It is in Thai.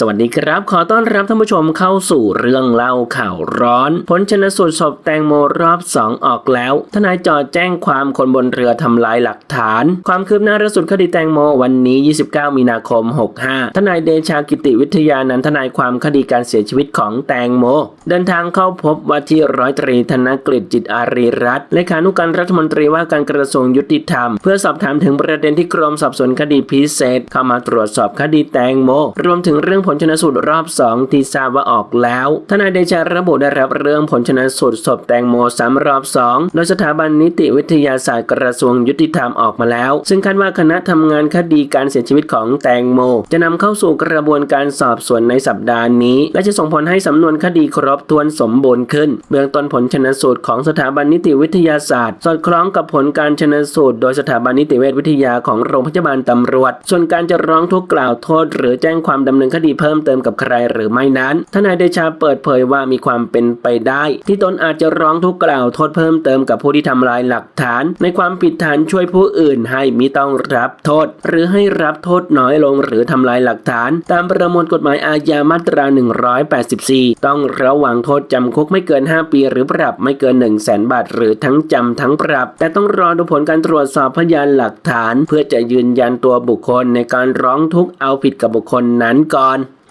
สวัสดีครับ ขอต้อนรับท่านผู้ชมเข้าสู่เรื่องเล่าข่าวร้อน ผลชนสูตรศพแตงโมรอบ 2 ออกแล้ว ทนายจอแจ้งความคนบนเรือทำลายหลักฐาน ความคืบหน้าระสุดคดีแตงโมวันนี้ 29 มีนาคม 65 ทนายเดชากิติวิทยานันท์ทนายความคดีการเสียชีวิตของแตงโม เดินทางเข้าพบว่าที่ร้อยตรีธนกฤษจิตอารีรัตน์เลขานุการรัฐมนตรีว่าการกระทรวงยุติธรรม เพื่อสอบถามถึงประเด็นที่กรมสอบสวนคดีพิเศษ เข้ามาตรวจสอบคดีแตงโม รวมถึงเรื่องผลชนสูตรรอบ 2 ที่ทราบว่าออกแล้ว ทนายเดชาระบุได้รับเรื่องผลชนสูตรศพแตงโมซ้ำรอบ 2 โดยสถาบันนิติวิทยาศาสตร์กระทรวงยุติธรรมออกมาแล้ว ซึ่งคาดว่าคณะทำงานคดีการเสียชีวิตของแตงโม จะนำเข้าสู่กระบวนการสอบสวนในสัปดาห์นี้ และจะส่งผลให้สำนวนคดีครบถ้วนสมบูรณ์ขึ้น เบื้องต้นผลชนสูตรของสถาบันนิติวิทยาศาสตร์ สอดคล้องกับผลการชนสูตร โดยสถาบันนิติเวชวิทยาของโรงพยาบาลตำรวจ ส่วนการจะร้องทุกข์กล่าวโทษ หรือแจ้งความดำเนินคดีเพิ่มเติมกับใครหรือไม่นั้น ทนายเดชาเปิดเผยว่ามีความเป็นไปได้ ที่ตนอาจจะร้องทุกข์กล่าวโทษเพิ่มเติมกับผู้ที่ทำลายหลักฐาน ในความผิดฐานช่วยผู้อื่นให้มิต้องรับโทษ หรือให้รับโทษน้อยลงหรือทำลายหลักฐาน ตามประมวลกฎหมายอาญามาตรา 184 ต้องระวังโทษจำคุกไม่เกิน 5 ปีหรือปรับไม่เกิน 1 0 0 0 0แสนบาท หรือทั้งจำทั้งปรับ แต่ต้องรอดูผลการตรวจสอบพยานหลักฐาน เพื่อจะยืนยันตัวบุคคลในการร้องทุกข์เอาผิดกับบุคคลนั้นก่อน